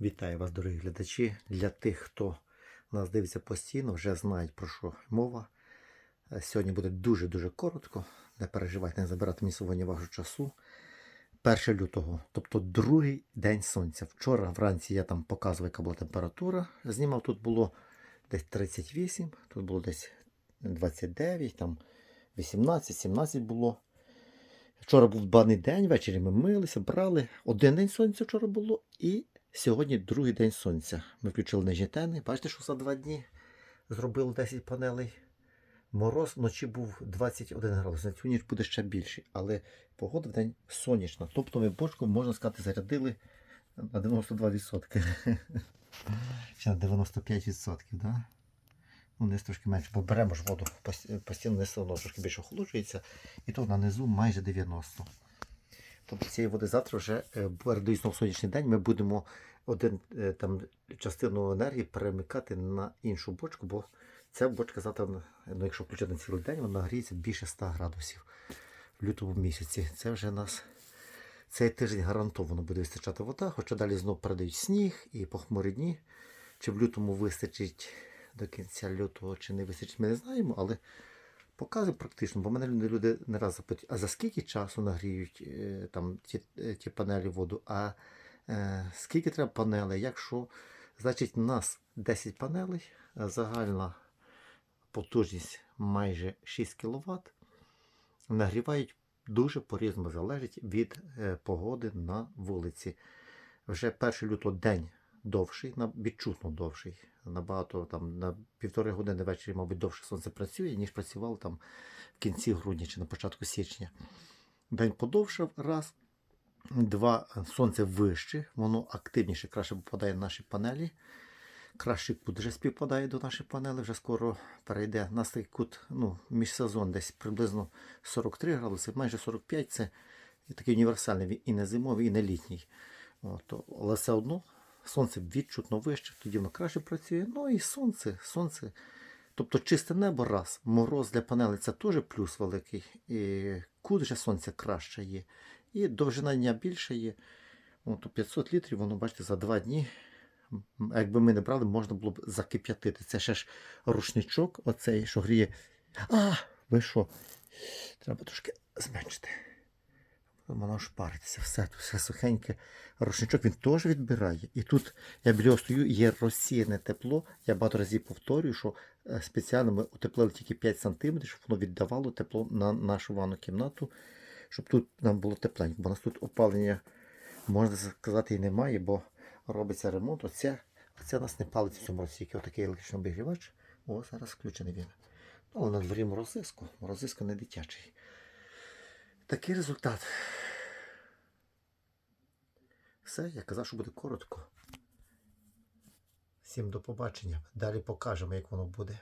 Вітаю вас, дорогі глядачі. Для тих, хто нас дивиться постійно, вже знають про що мова. Е, Сьогодні буде дуже-дуже коротко. Не переживайте, не забирати мені сьогодні вашого часу. 1 лютого, тобто другий день сонця. Вчора вранці я там показував, яка була температура. Знімав тут було десь 38, тут було десь 29, там 18, 17 було. Вчора був баний день, ввечері ми милися, брали. Один день сонця вчора було і сьогодні другий день сонця. Ми включили нижні. Бачите, що за два дні зробили 10 панелей. Мороз вночі був 21 градус. На цю ніч буде ще більший, але погода в день сонячна. Тобто ми бочку, можна сказати, зарядили на 92%. Ще на 95%, да? Ну, не трошки менше, бо беремо ж воду постійно, не все одно трошки більше охолоджується. І то на низу майже 90. Тобто цієї води завтра вже е, передають знову сонячний день. Ми будемо один е, там частину енергії перемикати на іншу бочку, бо ця бочка завтра, ну, якщо включити на цілий день, вона гріється більше 100 градусів в лютому місяці. Це вже нас цей тиждень гарантовано буде вистачати вода, хоча далі знову передають сніг і похмурі дні. Чи в лютому вистачить до кінця лютого, чи не вистачить, ми не знаємо, але показує практично, бо мене люди, не раз запитують, а за скільки часу нагріють е, там ті, е, ті панелі воду, а е, скільки треба панелей, якщо, значить, у нас 10 панелей, загальна потужність майже 6 кВт, нагрівають дуже по-різному, залежить від е, погоди на вулиці. Вже 1 лютого день довший, відчутно довший. Набагато там на півтори години ввечері, мабуть, довше сонце працює, ніж працювало там в кінці грудня чи на початку січня. День подовшав раз. Два сонце вище, воно активніше, краще попадає на наші панелі. Кращий кут вже співпадає до нашої панели, вже скоро перейде. У нас такий кут ну, міжсезон десь приблизно 43 градуси, майже 45 це такий універсальний і не зимовий, і не літній. От, але все одно сонце відчутно вище, тоді воно краще працює. Ну і сонце, сонце. Тобто чисте небо раз, мороз для панели це теж плюс великий. І кут вже сонця краще є. І довжина дня більше є. От, то 500 літрів, воно, бачите, за два дні. Якби ми не брали, можна було б закип'ятити. Це ще ж рушничок, оцей, що гріє. А, ви що? Треба трошки зменшити. Воно шпариться, все, все сухеньке. Рушничок він теж відбирає. І тут я біля нього стою, є розсіяне тепло. Я багато разів повторюю, що е, спеціально ми утеплили тільки 5 см, щоб воно віддавало тепло на нашу ванну кімнату, щоб тут нам було тепленько. Бо у нас тут опалення, можна сказати, і немає, бо робиться ремонт. Оце, оце у нас не палить в цьому розсіки. Отакий електричний обігрівач. О, зараз включений він. Але на дворі морозиско. Морозиско не дитячий. Такий результат. Все, я казав, що буде коротко. Всім до побачення. Далі покажемо, як воно буде.